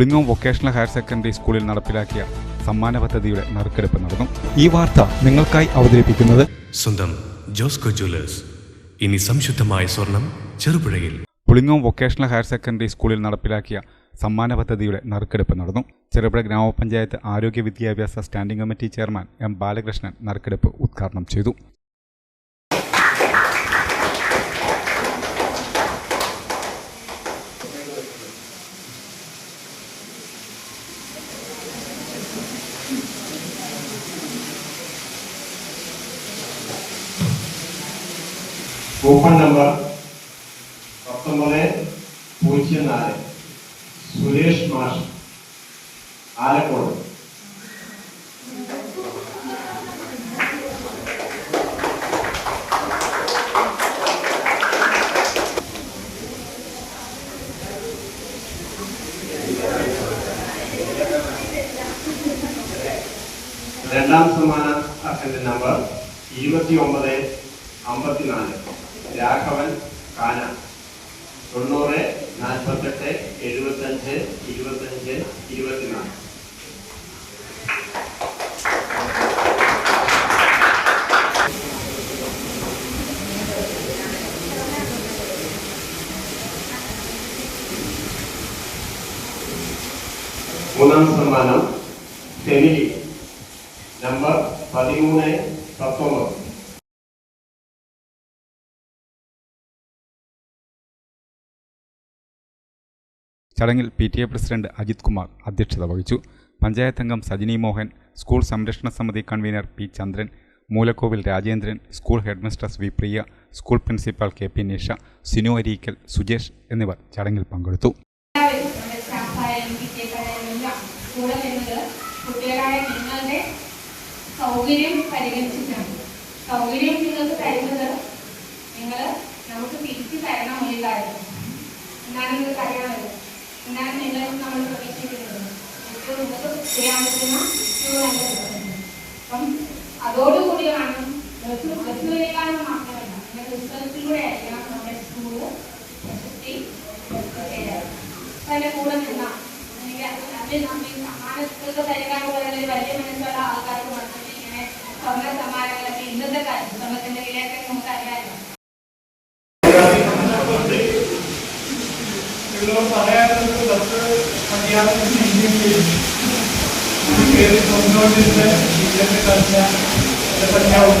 Pulingome vocational higher secondary സ്കൂളിൽ നടപ്പിലാക്കിയ സമ്മാന പദ്ധതിയുടെ നറുക്കെടുപ്പ് നടന്നു. ഈ വാർത്ത നിങ്ങൾക്കായി അവതരിപ്പിക്കുന്നത് സ്വന്തം ജോസ്കോ ജ്വല്ലേഴ്സ്. ഇനി സംശുദ്ധമായ സ്വർണം ചെറുപുഴയിൽ. പുളിങ്ങോം വൊക്കേഷണൽ ഹയർ സെക്കൻഡറി സ്കൂളിൽ നടപ്പിലാക്കിയ സമ്മാന പദ്ധതിയുടെ നറുക്കെടുപ്പ് നടന്നു. ചെറുപുഴ ഗ്രാമപഞ്ചായത്ത് ആരോഗ്യ വിദ്യാഭ്യാസ standing committee chairman M Balakrishnan നറുക്കെടുപ്പ് ഉദ്ഘാടനം ചെയ്തു. കൂപ്പൺ നമ്പർ പത്തൊമ്പത് പൂജ്യം നാല് സുരേഷ് മാഷ്. ആലക്കോട് രണ്ടാം സമ്മാന അക്കൗണ്ട് നമ്പർ ഇരുപത്തി ഒമ്പത് അമ്പത്തിനാല്. രാഘവൻ കാന. തൊണ്ണൂറ് നാൽപ്പത്തെട്ട് എഴുപത്തഞ്ച് ഇരുപത്തഞ്ച് ഇരുപത്തിനാല്. മൂന്നാം സമ്മാനം ഫെമിലി. നമ്പർ പതിമൂന്ന് പത്തൊമ്പത്. ചടങ്ങിൽ P T A president Ajith Kumar അധ്യക്ഷത വഹിച്ചു. പഞ്ചായത്ത് അംഗം സജിനി മോഹൻ സ്കൂൾ സംരക്ഷണ സമിതി convener P Chandran Moolakovil Rajendran school headmistress V Priya school principal K P Nisha Sinu Areekkal Sujesh എന്നിവർ ചടങ്ങിൽ പങ്കെടുത്തു. സൗകര്യം പരിഗണിച്ചിട്ടാണ് സൗകര്യം നിങ്ങൾക്ക് തരുന്നത് നിങ്ങൾ നമുക്ക് തിരിച്ചു തരണം എന്താണ് നിങ്ങൾക്ക് അറിയാമല്ലോ എന്താണ് നിങ്ങൾ നമ്മൾ പ്രതീക്ഷിക്കുന്നത് ഏറ്റവും നിങ്ങൾക്ക് ചെയ്യാൻ പറ്റുന്ന അപ്പം അതോടുകൂടിയാണ് എന്ന് മാത്രമല്ല നിങ്ങളുടെ പുസ്തകത്തിലൂടെ ആയിരിക്കണം നമ്മുടെ സ്കൂൾ പ്രശസ്തി അതിന്റെ കൂടെ നിന്ന എനിക്ക് അതിൽ നമ്മൾ ഈ സമ്മാനങ്ങളൊക്കെ തരിക എന്ന് ഒരു മനസ്സുള്ള ആൾക്കാർക്ക് മാത്രമേ ഇങ്ങനെ സ്വർണ ഇന്നത്തെ കാലത്ത് സ്വർണത്തിന്റെ വിലയൊക്കെ നമുക്ക് അറിയാമല്ലോ ഇവിടെ പറയാനൊരു ബസ് രീതിയിൽ കയറി കൊണ്ടുകൊണ്ടിരുന്ന ഇന്നത്തെ കാലത്ത് പറ്റാവും